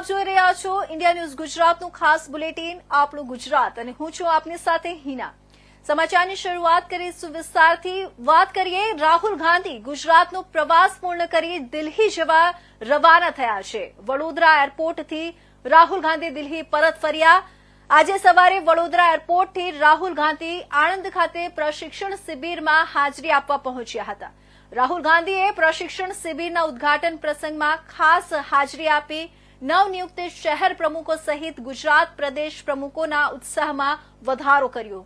આપ જોઈ રહ્યા છો ઇન્ડિયા ન્યૂઝ ગુજરાતનું ખાસ બુલેટિન, આપણું ગુજરાત. અને હું છું આપની સાથે હિના. સમાચારની શરૂઆત કરી સુવિસ્તારથી. વાત કરીએ રાહુલ ગાંધી ગુજરાતનો પ્રવાસ પૂર્ણ કરી દિલ્હી જવા રવાના થયા છે. વડોદરા એરપોર્ટથી રાહુલ ગાંધી દિલ્હી પરત ફર્યા. આજે સવારે વડોદરા એરપોર્ટથી રાહુલ ગાંધી આણંદ ખાતે પ્રશિક્ષણ શિબિરમાં હાજરી આપવા પહોંચ્યા હતા. રાહુલ ગાંધીએ પ્રશિક્ષણ શિબિરના ઉદ્ઘાટન પ્રસંગમાં ખાસ હાજરી આપી નવનિયુક્ત શહેર પ્રમુખો સહિત ગુજરાત પ્રદેશ પ્રમુખોના ઉત્સાહમાં વધારો કર્યો.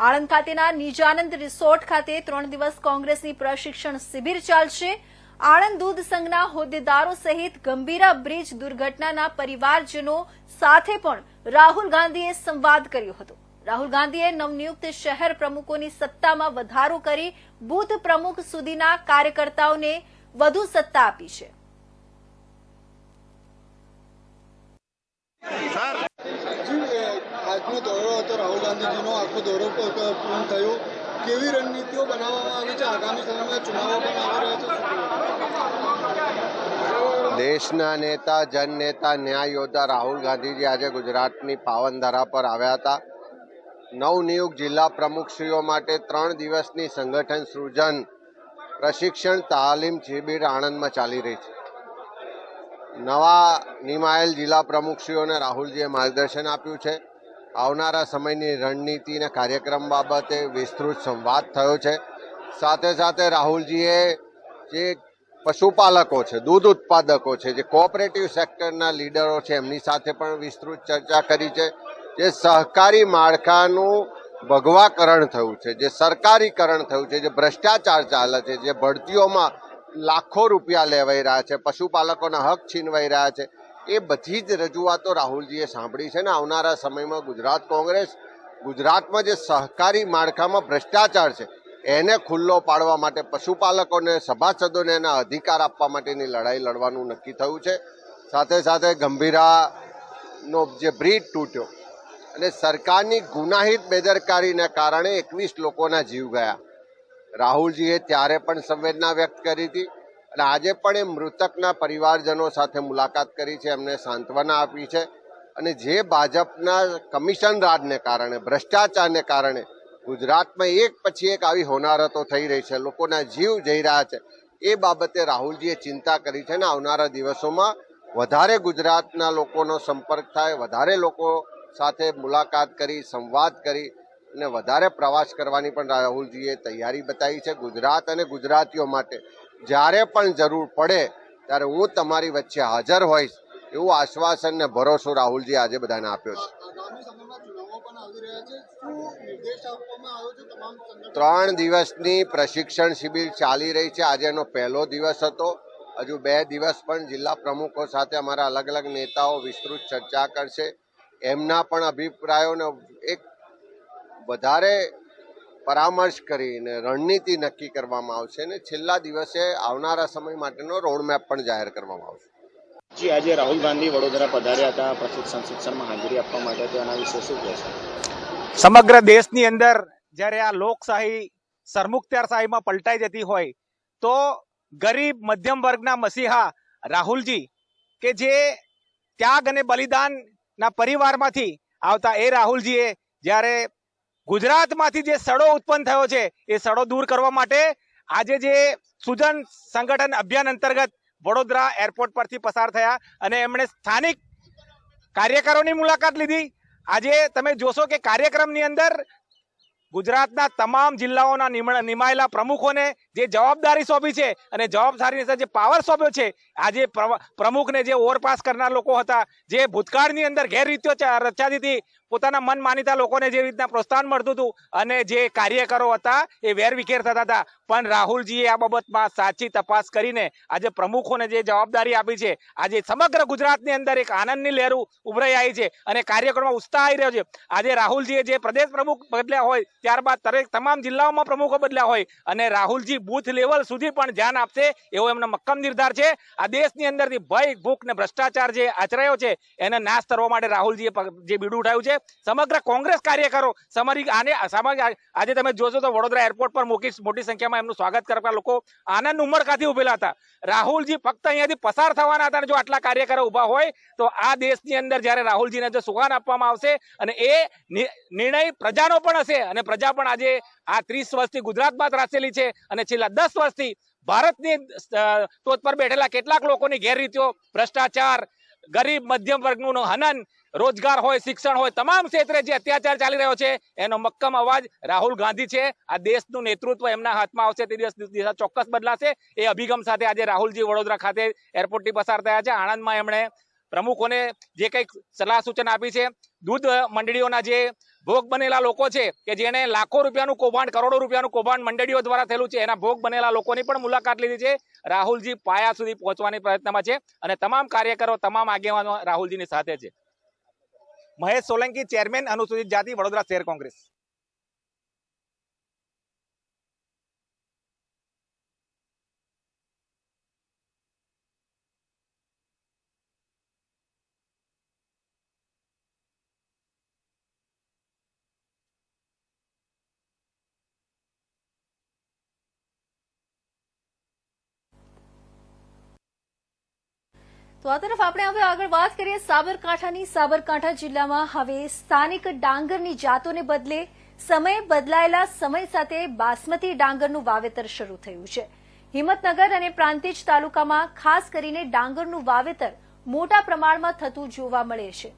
આણંદ ખાતેના નિજાનંદ રિસોર્ટ ખાતે ત્રણ દિવસ કોંગ્રેસની પ્રશિક્ષણ શિબિર ચાલશે. આણંદ દૂધ સંઘના હોદ્દેદારો સહિત ગંભીરા બ્રિજ દુર્ઘટનાના પરિવારજનો સાથે પણ રાહુલ ગાંધીએ સંવાદ કર્યો હતો. રાહુલ ગાંધીએ નવનિયુક્ત શહેર પ્રમુખોની સત્તામાં વધારો કરી બૂથ પ્રમુખ સુધીના કાર્યકર્તાઓને વધુ સત્તા આપી છે. એ આજનો દોરો હતો રાહુલ ગાંધીજીનો આખો દોરો પૂર્ણ થયો. કેવી રણનીતિઓ બનાવવામાં આવી છે? આગામી સમયમાં ચુનાવો પણ આવી રહ્યા છે દેશના નેતા જનનેતા ન્યાય યોદ્ધા રાહુલ ગાંધીજી આજે ગુજરાતની પાવનધારા પર આવ્યા હતા. નવનિયુક્ત જિલ્લા પ્રમુખશ્રીઓ માટે ત્રણ દિવસની સંગઠન સૃજન પ્રશિક્ષણ તાલીમ શિબિર આણંદમાં ચાલી રહી છે. નવા નિમાયેલ જિલ્લા પ્રમુખશ્રીઓને રાહુલજીએ માર્ગદર્શન આપ્યું છે. આવનારા સમયની રણનીતિ અને કાર્યક્રમ બાબતે વિસ્તૃત સંવાદ થયો છે. સાથે સાથે રાહુલજીએ જે પશુપાલકો છે, દૂધ ઉત્પાદકો છે, જે કોઓપરેટિવ સેક્ટરના લીડરો છે, એમની સાથે પણ વિસ્તૃત ચર્ચા કરી છે. જે સહકારી માળખાનું ભગવાકરણ થયું છે, જે સરકારીકરણ થયું છે, જે ભ્રષ્ટાચાર ચાલે છે, જે ભરતીઓમાં લાખો રૂપિયા લેવાઈ રહ્યા છે, પશુપાલકોના હક છીનવાઈ રહ્યા છે. એ બધી જ રજૂઆતો રાહુલજીએ સાંભળી છે ને આવનારા સમયમાં ગુજરાત કોંગ્રેસ ગુજરાતમાં જે સહકારી માળખામાં ભ્રષ્ટાચાર છે, એને ખુલ્લો પાડવા માટે પશુપાલકોને, સભાસદોને એના અધિકાર આપવા માટેની લડાઈ લડવાનું નક્કી થયું છે. સાથે સાથે ગંભીરાનો જે બ્રિજ તૂટ્યો અને સરકારની ગુનાહિત બેદરકારીને કારણે એકવીસ લોકોના જીવ ગયા. રાહુલજીએ ત્યારે પણ સંવેદના વ્યક્ત કરી હતી અને આજે પણ એ મૃતકના પરિવારજનો સાથે મુલાકાત કરી છે, એમને સાંત્વના આપી છે. અને જે ભાજપના કમિશન રાજને કારણે, ભ્રષ્ટાચારને કારણે ગુજરાતમાં એક પછી એક આવી હોનારતો થઈ રહી છે, લોકોના જીવ જઈ રહ્યા છે, એ બાબતે રાહુલજીએ ચિંતા કરી છે અને આવનારા દિવસોમાં વધારે ગુજરાતના લોકોનો સંપર્ક થાય, વધારે લોકો સાથે મુલાકાત કરી, સંવાદ કરી અને વધારે પ્રવાસ કરવાની પણ રાહુલજીએ તૈયારી બતાવી છે ગુજરાત અને ગુજરાતીઓ માટે. જ્યારે પણ જરૂર પડે, ત્યારે હું તમારી વચ્ચે હાજર હોઈશ એવું આશ્વાસન ને ભરોસો રાહુલજી આજે બધાને આપ્યો છે. ત્રણ દિવસની પ્રશિક્ષણ શિબિર ચાલી રહી છે. આજે એનો પહેલો દિવસ હતો. હજુ બે દિવસ પણ જિલ્લા પ્રમુખો સાથે અમારા અલગ અલગ નેતાઓ વિસ્તૃત ચર્ચા કરશે. એમના પણ અભિપ્રાયોને વધારે પરામર્શ કરીને રણનીતિ નક્કી કરવામાં આવશે અને છેલ્લા દિવસે આવનારા સમય માટેનો રોડમેપ પણ જાહેર કરવામાં આવશે. જી આજે રાહુલ ગાંધી વડોદરા પધાર્યા હતા પ્રશિક્ષણ શિક્ષણમાં હાજરી આપવા માટે તો એના વિશે શું કહેશો? સમગ્ર દેશની અંદર જ્યારે આ લોકશાહી સરમુખત્યારશાહીમાં પલટાઈ જતી હોય તો ગરીબ મધ્યમ વર્ગના મસીહા રાહુલજી કે જે ત્યાગ અને બલિદાનના પરિવારમાંથી આવતા એ રાહુલજીએ જ્યારે ગુજરાતમાંથી જે સડો ઉત્પન્ન થયો છે, એ સડો દૂર કરવા માટે આજે જે સુજન સંગઠન અભિયાન અંતર્ગત વડોદરા એરપોર્ટ પરથી પસાર થયા અને એમણે સ્થાનિક કાર્યકરોની મુલાકાત લીધી. આજે તમે જોશો કે કાર્યક્રમની અંદર ગુજરાતના તમામ જિલ્લાઓના નિમાયેલા પ્રમુખોને જે જવાબદારી સોંપી છે અને જવાબદારી સાથે જે પાવર સોંપ્યો છે, આજે પ્રમુખને જે ઓવરપાસ કરનાર લોકો હતા, જે ભૂતકાળની અંદર ગેરરીતિઓ રચાતી હતી પોતાના મન માનીતા લોકોને જે રીતના પ્રોત્સાહન મળતું હતું અને જે કાર્યકરો હતા એ વેરવિખેર થતા હતા. પણ રાહુલજીએ આ બાબતમાં સાચી તપાસ કરીને આજે પ્રમુખોને જે જવાબદારી આપી છે, આજે સમગ્ર ગુજરાતની અંદર એક આનંદની લહેરું ઉભરાઈ આવી છે અને કાર્યક્રમમાં ઉત્સાહ આવી રહ્યો છે. આજે રાહુલજીએ જે પ્રદેશ પ્રમુખ બદલ્યા હોય, ત્યારબાદ દરેક તમામ જિલ્લાઓમાં પ્રમુખો બદલ્યા હોય અને રાહુલજી બૂથ લેવલ સુધી પણ ધ્યાન આપશે એવો એમનો મક્કમ નિર્ધાર છે. આ દેશની અંદરથી ભય, ભૂખ ને ભ્રષ્ટાચાર જે આચરાયો છે, એને નાશ કરવા માટે રાહુલજીએ જે બીડું ઉઠાવ્યું છે. સમગ્ર કોંગ્રેસ કાર્યકરો સમરી આને આજે તમે જોશો તો વડોદરા એરપોર્ટ પર મોટી મોટી સંખ્યામાં એમનું સ્વાગત કરવા લોકો આનંદ ઉમળકાથી ઉભેલા હતા. રાહુલજી ફક્ત અહીંયાથી પસાર થવાના હતા જો આટલા કાર્યકરો ઊભા હોય, તો આ દેશની અંદર જ્યારે રાહુલજીને જો સુગાન આપવામાં આવશે અને એ નિર્ણય પ્રજાનો પણ હશે અને પ્રજા પણ આજે આ ત્રીસ વર્ષથી ગુજરાતમાં રાચેલી છે અને છેલ્લા દસ વર્ષથી ભારતની ટોચ પર બેઠેલા કેટલાક લોકોની ગેરરીતિઓ, ભ્રષ્ટાચાર, ગરીબ મધ્યમ વર્ગનું હનન રોજગાર હોય, શિક્ષણ હોય, તમામ ક્ષેત્રે જે અત્યાચાર ચાલી રહ્યો છે, એનો મક્કમ અવાજ રાહુલ ગાંધી છે. આ દેશનું નેતૃત્વ એમના હાથમાં આવશે તે દિવસ દિશા ચોક્કસ બદલાશે. એ અભિગમ સાથે આજે રાહુલજી વડોદરા ખાતે એરપોર્ટથી પસાર થયા છે. આણંદમાં એમણે પ્રમુખોને જે કંઈક સલાહ સૂચન આપી છે, દૂધ મંડળીઓના જે ભોગ બનેલા લોકો છે, કે જેને લાખો રૂપિયાનું કૌભાંડ, કરોડો રૂપિયાનું કૌભાંડ મંડળીઓ દ્વારા થયેલું છે, એના ભોગ બનેલા લોકોની પણ મુલાકાત લીધી છે રાહુલજી પાયા સુધી પહોંચવાની પ્રયત્નમાં છે અને તમામ કાર્યકરો, તમામ આગેવાનો રાહુલજીની સાથે છે. મહેશ સોલંકી ચેરમેન અનુસૂચિત જાતિ વડોદરા શહેર કોંગ્રેસ. તો આ તરફ આપણે હવે આગળ વાત કરીએ સાબરકાંઠાની. સાબરકાંઠા જિલ્લામાં હવે સ્થાનિક ડાંગરની જાતોને બદલે સમય બદલાયેલા સમય સાથે બાસમતી ડાંગરનું વાવેતર શરૂ થયું છે. હિંમતનગર અને પ્રાંતિજ તાલુકામાં ખાસ કરીને ડાંગરનું વાવેતર મોટા પ્રમાણમાં થતું જોવા મળે છે.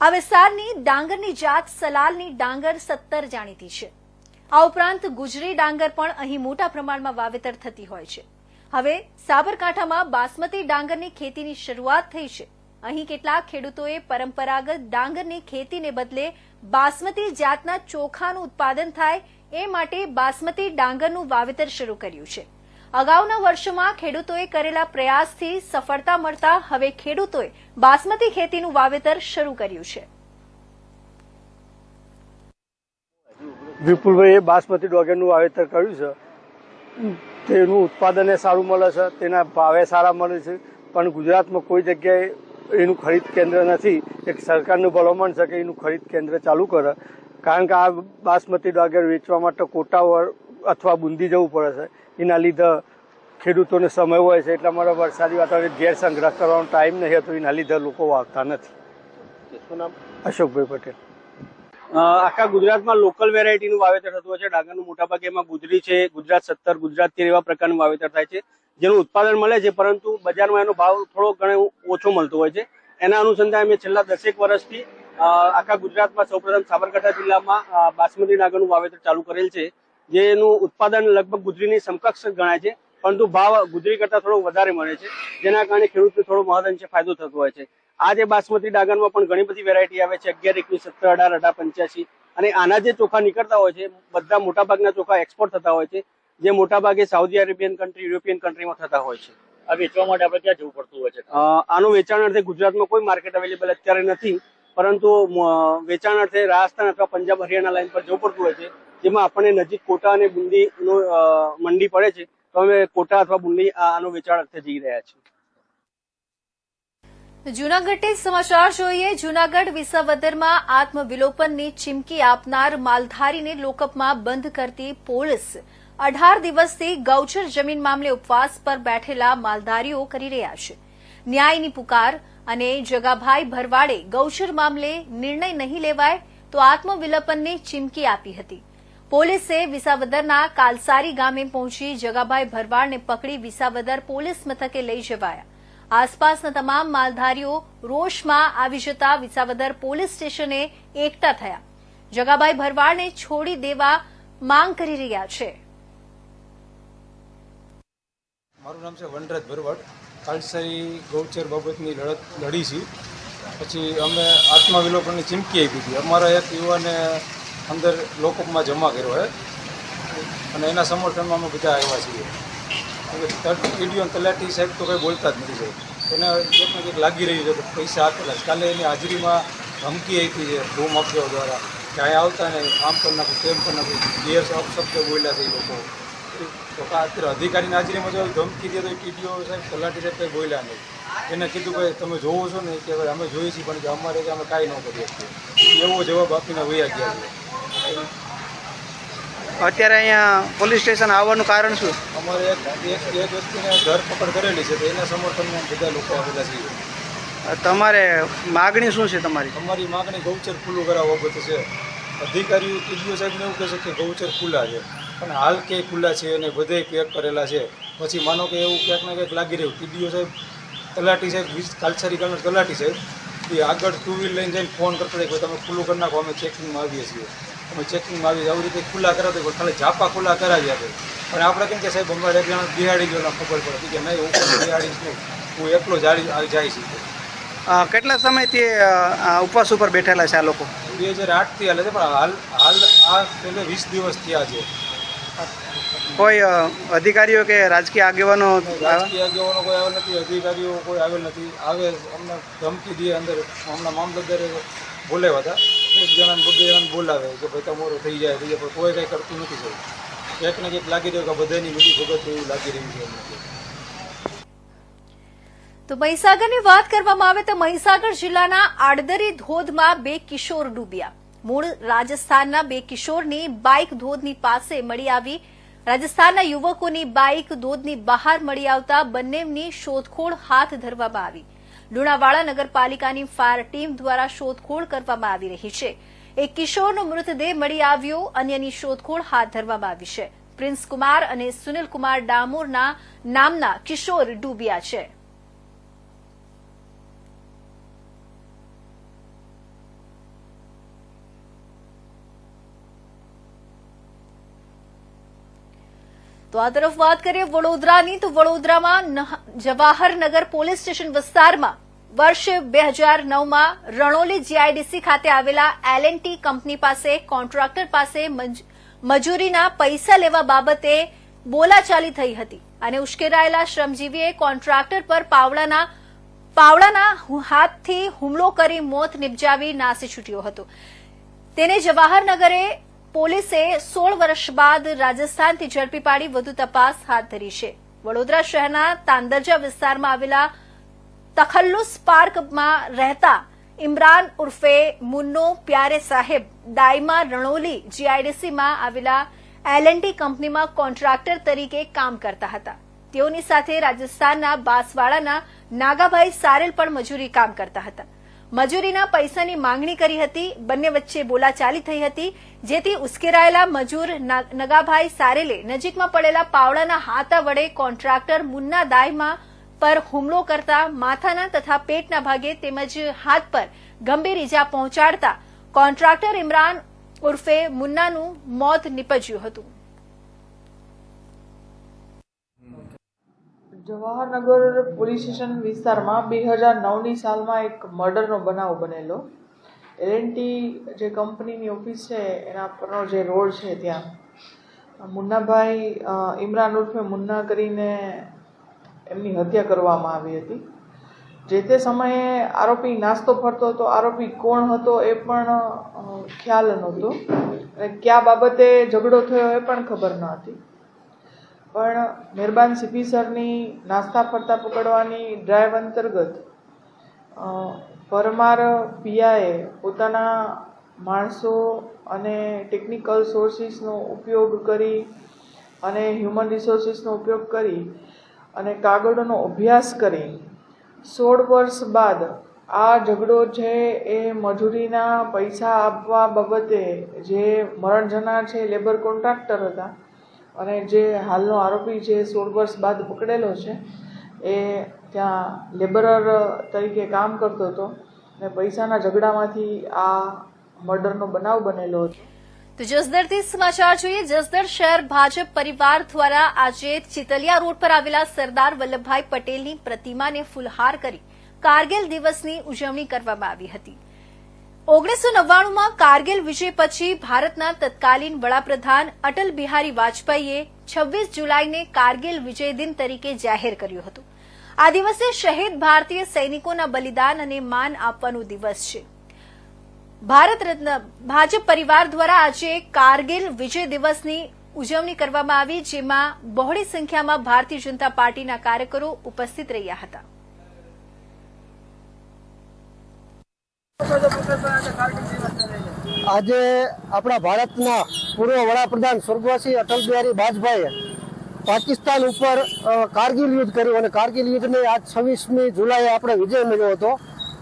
આ વિસ્તારની ડાંગરની જાત સલાલની ડાંગર સત્તર જાણીતી છે. આ ઉપરાંત ગુજરી ડાંગર પણ અહીં મોટા પ્રમાણમાં વાવેતર થતી હોય છે. હવે સાબરકાંઠામાં બાસમતી ડાંગરની ખેતીની શરૂઆત થઈ છે. અહીં કેટલાક ખેડૂતોએ પરંપરાગત ડાંગરની ખેતીને બદલે બાસમતી જાતના ચોખાનું ઉત્પાદન થાય એ માટે બાસમતી ડાંગરનું વાવેતર શરૂ કર્યું છે. અગાઉના વર્ષોમાં ખેડૂતોએ કરેલા પ્રયાસથી સફળતા મળતા હવે ખેડૂતોએ બાસમતી ખેતીનું વાવેતર શરૂ કર્યું છે. વિપુલભાઈએ બાસમતી ડોગરનું વાવેતર કર્યું છે. તેનું ઉત્પાદન સારું મળે છે તેના ભાવે સારા મળે છે પણ ગુજરાતમાં કોઈ જગ્યાએ એનું ખરીદ કેન્દ્ર નથી. એક સરકારનું ભલામણ છે કે એનું ખરીદ કેન્દ્ર ચાલુ કરે. કારણ કે આ બાસમતી ડાગર વેચવા માટે કોટાવર અથવા બુંદી જવું પડે છે. એના લીધે ખેડૂતોને સમય હોય છે એટલા માટે વરસાદી વાતાવરણ ઘેર સંગ્રહ કરવાનો ટાઈમ નહીં હતો એના લીધે લોકો વાવતા નથી. અશોકભાઈ પટેલ. આખા ગુજરાતમાં લોકલ વેરાયટીનું વાવેતર થતું હોય છે. ડાંગરનું મોટાભાગે એમાં ગુજરી છે, ગુજરાત સત્તર ગુજરાત તેર એવા પ્રકારનું વાવેતર થાય છે, જેનું ઉત્પાદન મળે છે, પરંતુ બજારમાં એનો ભાવ થોડો ઘણો ઓછો મળતો હોય છે. એના અનુસંધાને અમે છેલ્લા દસેક વર્ષથી આખા ગુજરાતમાં સૌપ્રથમ સાબરકાંઠા જિલ્લામાં બાસમતી ડાંગરનું વાવેતર ચાલુ કરેલ છે, જેનું ઉત્પાદન લગભગ ગુજરીની સમકક્ષ ગણાય છે. પરંતુ ભાવ ગુજરી કરતાં થોડો વધારે મળે છે જેના કારણે ખેડૂતને થોડો મહદઅંશે ફાયદો થતો હોય છે. આ જે બાસમતી ડાંગરમાં પણ ઘણી બધી વેરાયટી આવે છે અગિયાર એકવીસ સત્તર અઢાર અઢાર પંચ્યાસી અને આના જે ચોખા નીકળતા હોય છે બધા મોટાભાગના ચોખા એક્સપોર્ટ થતા હોય છે જે મોટાભાગે સાઉદી અરેબિયન કન્ટ્રી યુરોપિયન કન્ટ્રીમાં થતા હોય છે. આ વેચવા માટે આપણે ક્યાં જવું પડતું હોય છે? આનું વેચાણ અર્થે ગુજરાતમાં કોઈ માર્કેટ અવેલેબલ અત્યારે નથી પરંતુ વેચાણ અર્થે રાજસ્થાન અથવા પંજાબ હરિયાણા લાઈન પર જવું પડતું હોય છે જેમાં આપણને નજીક કોટા અને બુંદીનો મંડી પડે છે અમે કોટા અથવા બુંદી આનો વેચાણ અર્થે જઈ રહ્યા છીએ. જૂનાગઢથી સમાચાર જોઈએ. જૂનાગઢ વિસાવદરમાં આત્મવિલોપનની ચીમકી આપનાર માલધારીને લોકઅપમાં બંધ કરતી પોલીસ. અઢાર દિવસથી ગૌચર જમીન મામલે ઉપવાસ પર બેઠેલા માલધારીઓ કરી રહ્યા છે. ન્યાયની પુકાર અને જગાભાઈ ભરવાડે ગૌચર મામલે નિર્ણય નહીં લેવાય તો આત્મવિલોપનની ચીમકી આપી હતી. પોલીસે વિસાવદરના કાલસારી ગામે પહોંચી જગાભાઈ ભરવાડને પકડી વિસાવદર પોલીસ મથકે લઈ જવાયા. આસપાસના તમામ માલધારીઓ રોષમાં આવી જતા વિસાવદર પોલીસ સ્ટેશને એકઠા થયા. જગાભાઈ ભરવાડને છોડી દેવા માંગ કરી રહ્યા છે. મારું નામ છે વનરાજ ભરવાડ. કાલસારી ગૌચર બાબતની લડત લડી છે. પછી અમે આત્મવિલોપનની ચીમકી આપી હતી. અમારા એક યુવાને અંદર લોકોમાં જમા કર્યો છે અને એના સમર્થનમાં અમે બધા આવ્યા છીએ. ઈડીઓ તલાટી સાહેબ તો કંઈ બોલતા જ નથી સાહેબ. એને એક ને કંઈક લાગી રહ્યું છે કે પૈસા આપેલા છે. કાલે એની હાજરીમાં ધમકી આપી છે ભૂ માફિયાઓ દ્વારા કે આવતા ને આમ કરી નાખું, તેમ કરી નાખું. ગેર શબ્દ બોલ્યા છે એ લોકો. તો અત્યારે અધિકારીની હાજરીમાં જો ધમકી દે તો ટીડીઓ સાહેબ, તલાટી સાહેબ કંઈ બોલ્યા નહીં. એને કીધું કે તમે જોવો છો ને, કે અમે જોઈએ છીએ, પણ કે અમારે અમે કાંઈ ન કરીએ એવો જવાબ આપીને વૈયા ગયા છે. અત્યારે અહીંયા પોલીસ સ્ટેશન આવવાનું કારણ શું? અમારે એક એક વ્યક્તિને ધરપકડ કરેલી છે તો એના સમર્થનમાં બધા લોકો આવેલા છીએ. તમારે માગણી શું છે તમારી? અમારી માગણી ગૌચર ખુલ્લું કરાવવા બાબતે છે. અધિકારીઓ ટીડીઓ સાહેબને એવું કહે છે કે ગૌચર ખુલ્લા છે. પણ હાલ કે ખુલ્લા છે અને બધે પેક કરેલા છે. પછી માનો કે એવું ક્યાંક ને ક્યાંક લાગી રહ્યું. ટીડીઓ સાહેબ તલાટી સાહેબ વીસ કાલસારી ગામના તલાટી સાહેબ એ આગળ ટુ વ્હીલ લઈને જઈને ફોન કરતા હતા કે તમે ખુલ્લું કરી નાખો અમે ચેકિંગમાં આવીએ છીએ. અમે ચેકિંગમાં આવી આવી રીતે ખુલ્લા કરાવતા હોય, ખાલી ઝાપા ખુલ્લા કરાવી આપે. પણ આપણે કેમ કે સાહેબ અમારે એક જણા બિહાડી ગયો ખબર પડે. કે નહીં હું બિહાડીશ નહીં. હું એકલો જાળી આવી જાય છે. કેટલા સમયથી ઉપવાસ ઉપર બેઠેલા છે આ લોકો? બે હજાર આઠથી હાલે છે પણ હાલ હાલ આ છેલ્લે વીસ દિવસ થયા છે. કોઈ અધિકારીઓ કે રાજકીય આગેવાનો? રાજકીય આગેવાનો કોઈ આવેલ નથી અધિકારીઓ કોઈ આવેલ નથી. આવે અમને ધમકી દે અંદર હમણાં મામલતદારે બોલાવ્યા હતા એક જણાને બબે જણાને બોલાવે કે ભાઈ તમારું થઈ જાય, થઈ પણ કોઈ કંઈ કરતું નથી સર ક્યાંક ને ક્યાંક લાગી રહ્યું કે બધાની મિલી ભગત એવું લાગી રહ્યું છે. તો મહીસાગરની વાત કરવામાં આવે તો મહીસાગર જિલ્લાના આડદરી ધોધમાં બે કિશોર ડૂબ્યા. મૂળ રાજસ્થાનના બે કિશોરની બાઇક ધોધની પાસે મળી આવી. રાજસ્થાનના યુવકોની બાઇક ધોધની બહાર મળી આવતા બંનેની શોધખોળ હાથ ધરવામાં આવી. લુણાવાડા નગરપાલિકાની ફાયર ટીમ દ્વારા શોધખોળ કરવામાં આવી રહી છે. એક કિશોરનો મૃતદેહ મળી આવ્યો, અન્યની શોધખોળ હાથ ધરવામાં આવી છે. પ્રિન્સ કુમાર અને સુનિલ કુમાર ડામોરના નામના કિશોર ડૂબ્યા છે. તો આ તરફ વાત કરીએ વડોદરાની, તો વડોદરામાં જવાહરનગર પોલીસ સ્ટેશન વિસ્તારમાં વર્ષ બે હજાર નવમાં રણોલી જીઆઈડીસી ખાતે આવેલા એલએનટી કંપની પાસે કોન્ટ્રાક્ટર પાસે મંજ- મજૂરીના પૈસા લેવા બાબતે બોલાચાલી થઈ હતી અને ઉશ્કેરાયેલા શ્રમજીવીએ કોન્ટ્રાક્ટર પર પાવડાના પાવડાના હાથથી હુમલો કરી મોત નિપજાવી નાસી છૂટ્યો હતો. તેને જવાહરનગરે પોલીસે સોળ વર્ષ બાદ રાજસ્થાનથી ઝડપી પાડી વધુ તપાસ હાથ ધરી છે. વડોદરા શહેરના તાંદરજા વિસ્તારમાં આવેલા તખલ્લુસ પાર્કમાં રહેતા ઇમરાન ઉર્ફે મુન્નો પ્યારે સાહેબ દાઈમા રણોલી જીઆઈડીસીમાં આવેલા એલએનટી કંપનીમાં કોન્ટ્રાક્ટર તરીકે કામ કરતા હતા. તેઓની સાથે રાજસ્થાનના બાંસવાડાના નાગાભાઈ સારેલ પણ મજૂરી કામ કરતા હતા. મજૂરીના પૈસાની માંગણી કરી હતી. બંને વચ્ચે બોલાચાલી થઈ હતી. જેથી ઉશ્કેરાયેલા મજૂર નગાભાઈ સારેલે નજીકમાં પડેલા પાવડાના હાથા વડે કોન્ટ્રાક્ટર મુન્ના દાયમાં પર હુમલો કરતા માથાના તથા પેટના ભાગે તેમજ હાથ પર ગંભીર ઇજા પહોંચાડતા કોન્ટ્રાક્ટર ઇમરાન ઉર્ફે મુન્નાનું મોત નીપજ્યું હતું. જવાહરનગર પોલીસ સ્ટેશન વિસ્તારમાં બે હજાર નવની સાલમાં એક મર્ડરનો બનાવ બનેલો. એલએનટી જે કંપનીની ઓફિસ છે, એના પરનો જે રોડ છે ત્યાં. મુન્નાભાઈ ઇમરાન ઉર્ફે મુન્ના કરીને એમની હત્યા કરવામાં આવી હતી. જે તે સમયે આરોપી નાસ્તો ફરતો હતો, આરોપી કોણ હતો એ પણ ખ્યાલ નહોતો. અને કયા બાબતે ઝઘડો થયો એ પણ ખબર ન હતી. પણ મહેરબાન સીપી સરની નાસ્તા ફરતા પકડવાની ડ્રાઈવ અંતર્ગત પરમાર પિયાએ પોતાના માણસો અને ટેકનિકલ સોર્સિસનો ઉપયોગ કરી અને હ્યુમન રિસોર્સિસનો ઉપયોગ કરી અને કાગળોનો અભ્યાસ કરી. સોળ વર્ષ બાદ આ ઝઘડો છે એ મજૂરીના પૈસા આપવા બાબતે જે મરણ જનાર છે લેબર કોન્ટ્રાક્ટર હતા અને જે હાલનો આરોપી છે સોળ વર્ષ બાદ પકડેલો છે, એ ત્યાં લેબરર તરીકે કામ કરતો હતો અને પૈસાના ઝઘડામાંથી આ મર્ડરનો બનાવ બનેલો હતો. તો જસદરથી સમાચાર જોઈએ. જસદર શહેર ભાજપ પરિવાર દ્વારા આજે ચિતલિયા રોડ પર આવેલા સરદાર વલ્લભભાઈ પટેલની પ્રતિમાને ફૂલહાર કરી કારગિલ દિવસની ઉજવણી કરવામાં આવી હતી. ઓગણીસો નવ્વાણુંમાં કારગિલ વિજય પછી ભારતના તત્કાલીન વડાપ્રધાન અટલ બિહારી વાજપેયીએ છવ્વીસ જુલાઈને કારગિલ વિજય દિન તરીકે જાહેર કર્યું હતું. આ દિવસે શહીદ ભારતીય સૈનિકોના બલિદાન અને માન આપવાનો દિવસ છે. ભારત રત્ન, ભાજપ પરિવાર દ્વારા આજે કારગિલ વિજય દિવસની ઉજવણી કરવામાં આવી, જેમાં બહોળી સંખ્યામાં ભારતીય જનતા પાર્ટીના કાર્યકરો ઉપસ્થિત રહ્યા હતા. આજે આપણા ભારતના પૂર્વ વડાપ્રધાન સ્વર્ગવાસી અટલ બિહારી વાજપેયીએ પાકિસ્તાન ઉપર કારગિલ યુદ્ધ કર્યું અને કારગિલ યુદ્ધને આજ છવ્વીસમી જુલાઈએ આપણે વિજય મળ્યો હતો.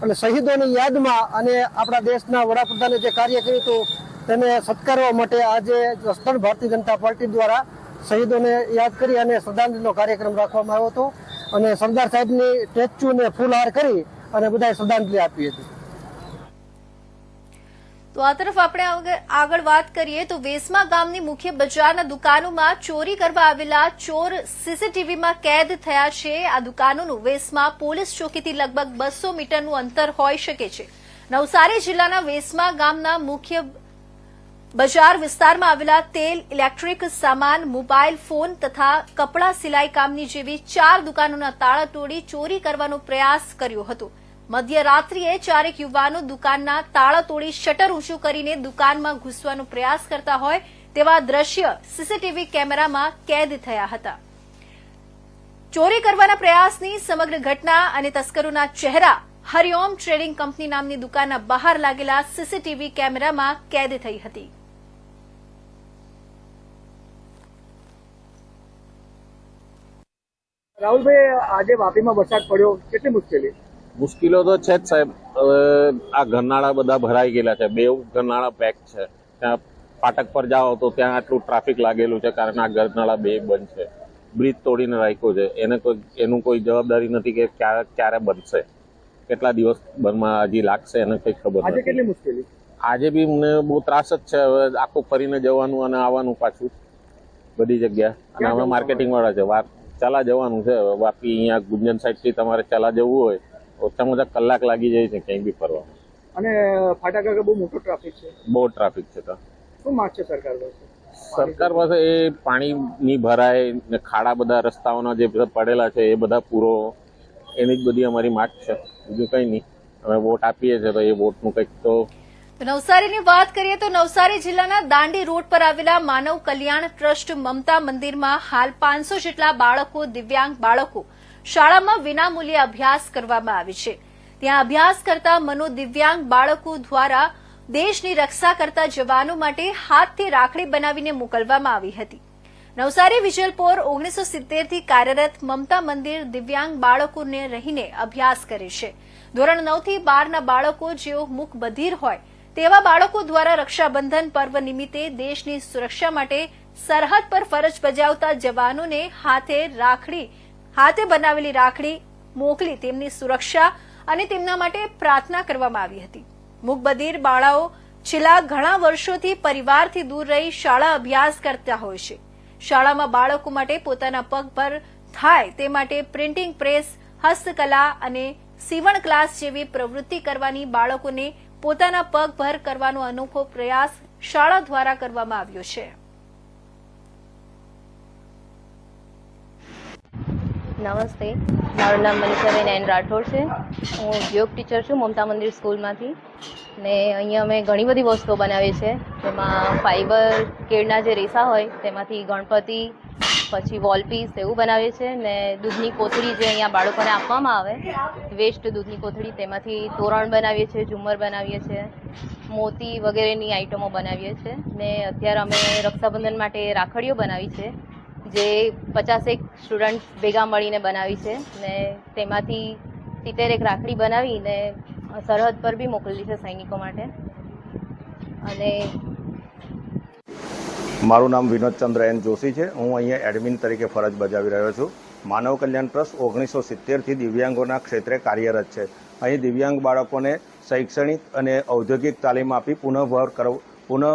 અને શહીદોની યાદમાં અને આપણા દેશના વડાપ્રધાને જે કાર્ય કર્યું હતું, તેને સત્કારવા માટે આજે સ્થળ ભારતીય જનતા પાર્ટી દ્વારા શહીદોને યાદ કરી અને શ્રદ્ધાંજલિનો કાર્યક્રમ રાખવામાં આવ્યો હતો. અને સરદાર સાહેબની સ્ટેચ્યુને ફૂલહાર કરી અને બધાએ શ્રદ્ધાંજલિ આપી હતી. તો આ તરફ આપણે આગળ- વાત કરીએ તો વેસમા ગામની મુખ્ય બજારના દુકાનોમાં ચોરી કરવા આવેલા ચોર સીસીટીવીમાં કેદ થયા છે. આ દુકાનોનું વેસમા પોલીસ ચોકીથી લગભગ બસો મીટરનું અંતર હોઈ શકે છે. નવસારી જિલ્લાના વેસમા ગામના મુખ્ય બજાર વિસ્તારમાં આવેલા તેલ, ઇલેક્ટ્રિક સામાન, મોબાઈલ ફોન તથા કપડાં સિલાઈ કામની જેવી ચાર દુકાનોના તાળા તોડી ચોરી કરવાનો પ્રયાસ કર્યો હતો. મધ્યરાત્રિએ ચારેક યુવાનો દુકાનના તાળા તોડી શટર ઊંચું કરીને દુકાનમાં ઘૂસવાનો પ્રયાસ કરતા હોય તેવા દ્રશ્ય સીસીટીવી કેમેરામાં કેદ થયા હતા. ચોરી કરવાના પ્રયાસની સમગ્ર ઘટના અને તસ્કરોના ચહેરા હરિઓમ ટ્રેડિંગ કંપની નામની દુકાનના બહાર લાગેલા સીસીટીવી કેમેરામાં કેદ થઈ હતી. રાહુલભાઈ, આજે વાપીમાં વરસાદ પડ્યો. કેટલી મુશ્કેલી? મુશ્કેલો તો છે જ સાહેબ. હવે આ ઘરનાળા બધા ભરાઈ ગયેલા છે. બે ઘરનાળા પેક છે. ત્યાં ફાટક પર જાઓ તો ત્યાં આટલું ટ્રાફિક લાગેલું છે કારણ આ ઘરનાળા બે બંધ છે. બ્રિજ તોડીને રાખ્યો છે. એને કોઈ એનું કોઈ જવાબદારી નથી કે ક્યારે ક્યારે બનશે. કેટલા દિવસ બંધમાં હજી લાગશે એને કંઈ ખબર નથી. કેટલી મુશ્કેલી? આજે બી મને બહુ ત્રાસ જ છે. હવે આખું ફરીને જવાનું અને આવવાનું પાછું. બધી જગ્યા. અને અમે માર્કેટિંગ વાળા છે. વા ચાલા જવાનું છે. વાપી અહીંયા ગુંજન સાઈડથી તમારે ચાલા જવું હોય ઓછામાં ઓછા કલાક લાગી જાય છે ક્યાંય બી ફરવા. અને ફાટક બહુ મોટો ટ્રાફિક છે. બહુ ટ્રાફિક છે તો. શું માગ છે સરકાર પાસે? સરકાર પાસે એ પાણી ની ભરાય ને ખાડા બધા રસ્તાઓના જે બધા પડેલા છે એ બધા પૂરો. એની જ બધી અમારી માગ છે. બીજું કંઈ નહીં. અમે વોટ આપીએ છીએ તો એ વોટનું કંઈક તો તો નવસારીની વાત કરીએ તો નવસારી જિલ્લાના દાંડી રોડ પર આવેલા માનવ કલ્યાણ ટ્રસ્ટ મમતા મંદિરમાં હાલ પાંચસો જેટલા બાળકો દિવ્યાંગ બાળકો શાળામાં વિનામૂલ્યે અભ્યાસ કરવામાં આવે છે. ત્યાં અભ્યાસ કરતા મનોદિવ્યાંગ બાળકો દ્વારા દેશની રક્ષા કરતા જવાનો માટે હાથથી રાખડી બનાવીને મોકલવામાં આવી હતી. નવસારી વિજલપોર ઓગણીસો સિત્તેરથી કાર્યરત મમતા મંદિર દિવ્યાંગ બાળકોને રહીને અભ્યાસ કરે છે. ધોરણ નવથી બારના બાળકો જેઓ મુખ બધિર હોય, તેવા બાળકો દ્વારા રક્ષાબંધન પર્વ નિમિત્તે દેશની સુરક્ષા માટે સરહદ પર ફરજ બજાવતા જવાનોને હાથે રાખડી હાથે બનાવેલી રાખડી મોકલી તેમની સુરક્ષા અને તેમના માટે પ્રાર્થના કરવામાં આવી હતી. મૂકબધિર બાળાઓ છેલ્લા ઘણા વર્ષોથી પરિવારથી દૂર રહી શાળા અભ્યાસ કરતા હોય છે. શાળામાં બાળકો માટે પોતાના પગ પર થાય તે માટે પ્રિન્ટિંગ પ્રેસ, હસ્તકલા અને સીવણ ક્લાસ જેવી પ્રવૃત્તિ કરવાની બાળકોને પોતાના પગ પર કરવાનો અનોખો પ્રયાસ શાળા દ્વારા કરવામાં આવ્યો છે. નમસ્તે. મારું નામ મનીષાબેન એન રાઠોડ છે. હું યોગ ટીચર છું મમતા મંદિર સ્કૂલમાંથી. ને અહીંયા અમે ઘણી બધી વસ્તુઓ બનાવીએ છીએ. જેમાં ફાઈબર કેળના જે રેસા હોય, તેમાંથી ગણપતિ, પછી વોલપીસ એવું બનાવીએ છીએ. ને દૂધની કોથળી જે અહીંયા બાળકોને આપવામાં આવે, વેસ્ટ દૂધની કોથળી, તેમાંથી તોરણ બનાવીએ છીએ ઝુમર બનાવીએ છીએ, મોતી વગેરેની આઈટમો બનાવીએ છીએ. ને અત્યારે અમે રક્ષાબંધન માટે રાખડીઓ બનાવી છે. જે પચાસેક સ્ટુડન્ટ ભેગા મળીને બનાવી છે. ને તેમાંથી સિત્તેરેક રાખડી બનાવીને સરહદ પર બી મોકલેલી છે સૈનિકો માટે. અને મારું નામ વિનોદચંદ્ર એન જોશી છે. હું અહીંયા એડમિન તરીકે ફરજ બજાવી રહ્યો છું. માનવ કલ્યાણ ટ્રસ્ટ ઓગણીસો સિત્તેરથી દિવ્યાંગોના ક્ષેત્રે કાર્યરત છે. અહીં દિવ્યાંગ બાળકોને શૈક્ષણિક અને ઔદ્યોગિક તાલીમ આપી કરવ, પુનઃ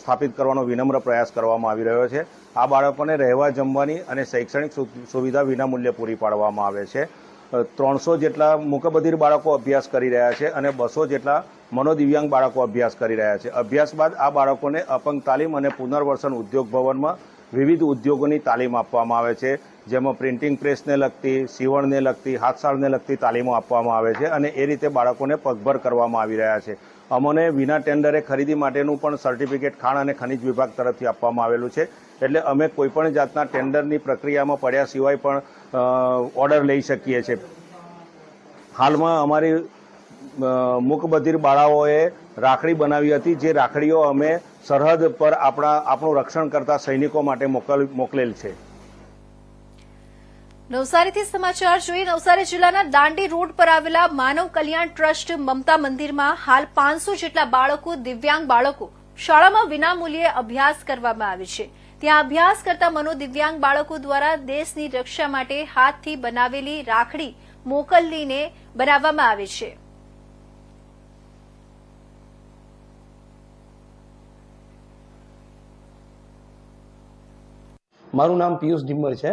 સ્થાપિત કરવાનો વિનમ્ર પ્રયાસ કરવામાં આવી રહ્યો છે. આ બાળકોને રહેવા, જમવાની અને શૈક્ષણિક સુવિધા વિનામૂલ્યે પૂરી પાડવામાં આવે છે. ત્રણસો જેટલા મુકબધિર બાળકો અભ્યાસ કરી રહ્યા છે અને બસો જેટલા મનોદિવ્યાંગ બાળકો અભ્યાસ કરી રહ્યા છે. અભ્યાસ બાદ આ બાળકોને અપંગ તાલીમ અને પુનર્વસન ઉદ્યોગ ભવનમાં વિવિધ ઉદ્યોગોની તાલીમ આપવામાં આવે છે. જેમાં પ્રિન્ટિંગ પ્રેસને લગતી, સીવણને લગતી હાથસાળને લગતી તાલીમો આપવામાં આવે છે અને એ રીતે બાળકોને પગભર કરવામાં આવી રહ્યા છે. અમને વિના ટેન્ડરે ખરીદી માટેનું પણ સર્ટિફિકેટ ખાણ અને ખનિજ વિભાગ તરફથી આપવામાં આવેલું છે. એટલે અમે કોઈપણ જાતના ટેન્ડરની પ્રક્રિયામાં પડ્યા સિવાય પણ ઓર્ડર લઈ શકીએ છીએ. હાલમાં અમારી મૂકબધિર બાળાઓએ રાખડી બનાવી હતી, જે રાખડીઓ અમે સરહદ પર આપણા, આપણું રક્ષણ કરતા સૈનિકો માટે મોકલ, મોકલેલ છે. નવસારીથી સમાચાર જોઈએ, નવસારી જિલ્લાના દાંડી રોડ પર આવેલા માનવ કલ્યાણ ટ્રસ્ટ મમતા મંદિરમાં હાલ પાંચસો જેટલા બાળકો, દિવ્યાંગ બાળકો શાળામાં વિનામૂલ્યે અભ્યાસ કરવામાં આવે છે. ત્યાં અભ્યાસ કરતા મનોદિવ્યાંગ બાળકો દ્વારા દેશની રક્ષા માટે હાથથી બનાવેલી રાખડી મોકલીને બનાવવામાં આવે છે. મારું નામ પિયુષ ડિમ્બર છે.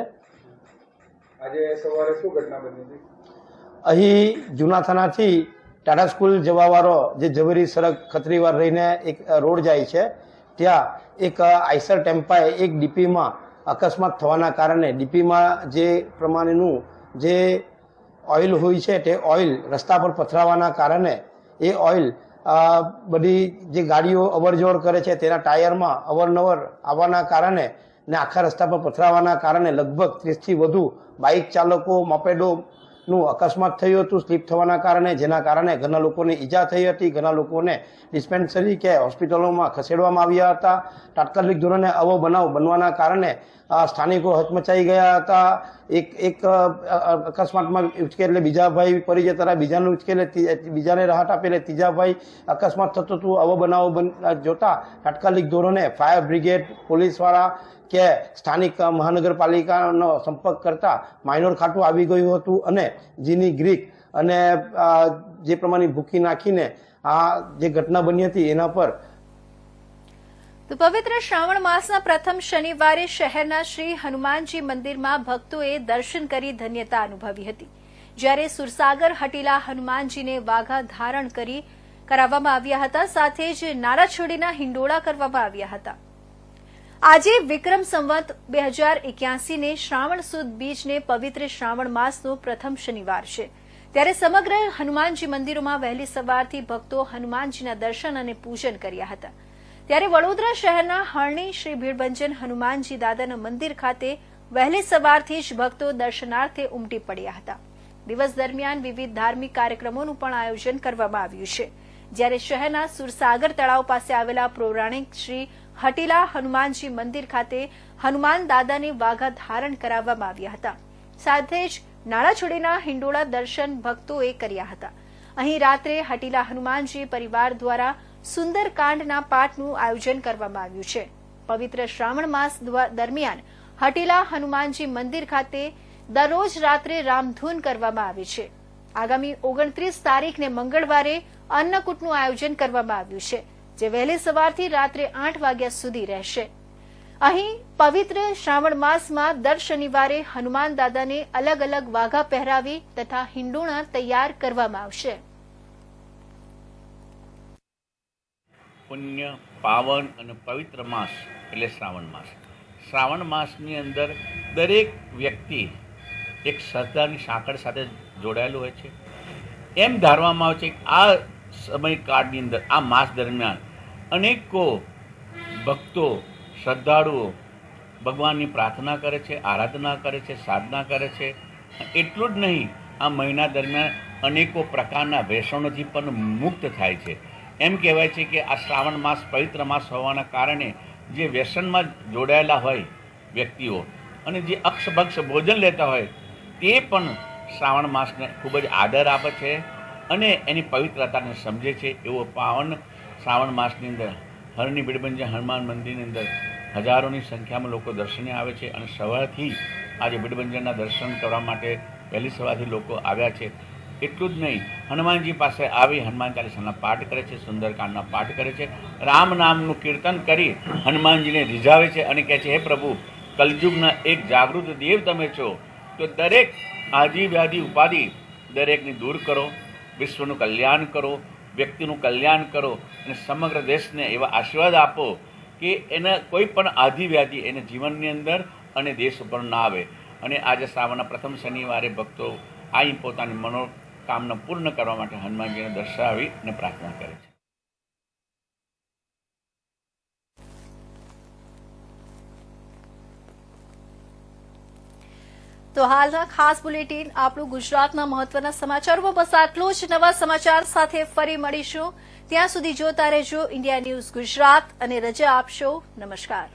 આજે સવારે શું ઘટના બની હતી? અહીં જૂના થાનાથી ટાટા સ્કૂલ જવાવાળો જે ઝવેરી સડક ખત્રીવાર રહીને એક રોડ જાય છે ત્યાં એક આઈસર ટેમ્પાએ એક ડીપીમાં અકસ્માત થવાના કારણે ડીપીમાં જે પ્રમાણેનું જે ઓઇલ હોય છે તે ઓઇલ રસ્તા પર પથરાવાના કારણે એ ઓઇલ બધી જે ગાડીઓ અવરજવર કરે છે તેના ટાયરમાં અવરનવર આવવાના કારણે ને આખા રસ્તા પર પથરાવાના કારણે લગભગ ત્રીસથી વધુ બાઇક ચાલકો, મોપેડો નું અકસ્માત થયું હતું, સ્લીપ થવાના કારણે, જેના કારણે ઘણા લોકોને ઈજા થઈ હતી. ઘણા લોકોને ડિસ્પેન્સરી કે હોસ્પિટલોમાં ખસેડવામાં આવ્યા હતા. તાત્કાલિક ધોરણે આવો બનાવ બનવાના કારણે સ્થાનિકો હચમચાઈ ગયા હતા. એક એક અકસ્માતમાં ઉચકે એટલે બીજા ભાઈ પડી જતા રહ્યા. બીજાને ઉચકે બીજાને રાહત આપે એટલે ત્રીજા ભાઈ અકસ્માત થતો હતું. આવો બનાવો બન જોતા તાત્કાલિક ધોરણે ફાયર બ્રિગેડ પોલીસવાળા કે સ્થાનિક મહાનગરપાલિકાનો સંપર્ક કરતા માઇનોર ખાતું આવી ગયું હતું અને જીની ગ્રીક અને જે પ્રમાણે ભૂકી નાખીને આ જે ઘટના બની હતી એના પર તો પવિત્ર શ્રાવણ માસના પ્રથમ શનિવારે શહેરના શ્રી હનુમાનજી મંદિરમાં ભક્તોએ દર્શન કરી ધન્યતા અનુભવી હતી. જ્યારે સુરસાગર હટીલા હનુમાનજીને વાઘા ધારણ કરી કરાવવામાં આવ્યા હતા, સાથે જ નારાછોડીના હિંડોળા કરવામાં આવ્યા હતા. આજે વિક્રમ સંવત બે હજાર એક્યાસીને શ્રાવણ સુદ બીજને પવિત્ર શ્રાવણ માસનો પ્રથમ શનિવાર છે. ત્યારે સમગ્ર હનુમાનજી મંદિરોમાં વહેલી સવારથી ભક્તો હનુમાનજીના દર્શન અને પૂજન કર્યા હતા. ત્યારે વડોદરા શહેરના હરણી શ્રી ભીડભંજન હનુમાનજી દાદાના મંદિર ખાતે વહેલી સવારથી જ ભક્તો દર્શનાર્થે ઉમટી પડ્યા હતા. દિવસ દરમિયાન વિવિધ ધાર્મિક કાર્યક્રમોનું પણ આયોજન કરવામાં આવ્યું છે. જ્યારે શહેરના સુરસાગર તળાવ પાસે આવેલા પૌરાણિક શ્રી હટીલા હનુમાનજી મંદિર ખાતે હનુમાન દાદાને વાઘા ધારણ કરાવવામાં આવ્યા હતા. સાથે જ નાળાછોડીના હિંડોળા દર્શન ભક્તોએ કર્યા હતા. અહીં રાત્રે હટીલા હનુમાનજી પરિવાર દ્વારા સુંદરકાંડના પાઠનું આયોજન કરવામાં આવ્યું છે. પવિત્ર શ્રાવણ માસ દરમિયાન હટીલા હનુમાનજી મંદિર ખાતે દરરોજ રાત્રે રામધૂન કરવામાં આવે છે. આગામી ઓગણત્રીસ તારીખને મંગળવારે અન્નકૂટનું આયોજન કરવામાં આવ્યું છે. જે વહેલી સવારથી રાત્રે આઠ વાગ્યા સુધી રહેશે. અહીં પવિત્ર શ્રાવણ માસમાં દર શનિવારે હનુમાન દાદાને અલગ અલગ વાઘા પહેરાવી તથા હિંડોણા તૈયાર કરવામાં આવશે. પુણ્ય, પાવન અને પવિત્ર માસ એટલે શ્રાવણ માસ. શ્રાવણ માસની અંદર દરેક વ્યક્તિ એક શ્રદ્ધાની સાંકળ સાથે જોડાયેલું હોય છે. એમ ધારવામાં આવે છે કે આ સમયકાળની અંદર, આ માસ દરમિયાન અનેકો ભક્તો, શ્રદ્ધાળુઓ ભગવાનની પ્રાર્થના કરે છે, આરાધના કરે છે, સાધના કરે છે. એટલું જ નહીં, આ મહિના દરમિયાન અનેકો પ્રકારના વ્યસનોથી પણ મુક્ત થાય છે. એમ કહેવાય છે કે આ શ્રાવણ માસ પવિત્ર માસ હોવાના કારણે જે વ્યસનમાં જોડાયેલા હોય વ્યક્તિઓ અને જે અક્ષભક્ષ ભોજન લેતા હોય તે પણ શ્રાવણ માસને ખૂબ જ આદર આપે છે અને એની પવિત્રતાને સમજે છે. એવો પાવન શ્રાવણ માસની અંદર, હરની બિડબંજ હનુમાન મંદિરની અંદર હજારોની સંખ્યામાં લોકો દર્શને આવે છે અને સવારથી આજે બિડબંજરના દર્શન કરવા માટે પહેલી સવારથી લોકો આવ્યા છે. એટલું જ નહીં, હનુમાનજી પાસે આવી હનુમાન ચાલીસાના પાઠ કરે છે, સુંદરકાંડના પાઠ કરે છે, રામ નામનું કીર્તન કરી હનુમાનજીને રીઝાવે છે અને કહે છે, હે પ્રભુ, કલયુગના એક જાગૃત દેવ તમે છો, તો દરેક આજી વ્યાધિ ઉપાધિ દરેકની દૂર કરો, વિશ્વનું કલ્યાણ કરો વ્યક્તિનું કલ્યાણ કરો અને સમગ્ર દેશને એવા આશીર્વાદ આપો કે એને કોઈ પણ આધિવ્યાધિ એને જીવનની અંદર અને દેશ ઉપર ના આવે. અને આજે શ્રાવણના પ્રથમ શનિવારે ભક્તો અહીં પોતાની મનોકામના પૂર્ણ કરવા માટે હનુમાનજીને દર્શાવી અને પ્રાર્થના કરે છે. તો હાલના ખાસ બુલેટિન આપણું ગુજરાતના મહત્વના સમાચારોમાં બસ આટલું જ. નવા સમાચાર સાથે ફરી મળીશું. ત્યાં સુધી જોતા રહેજો ઇન્ડિયા ન્યૂઝ ગુજરાત અને રજા આપશો. નમસ્કાર.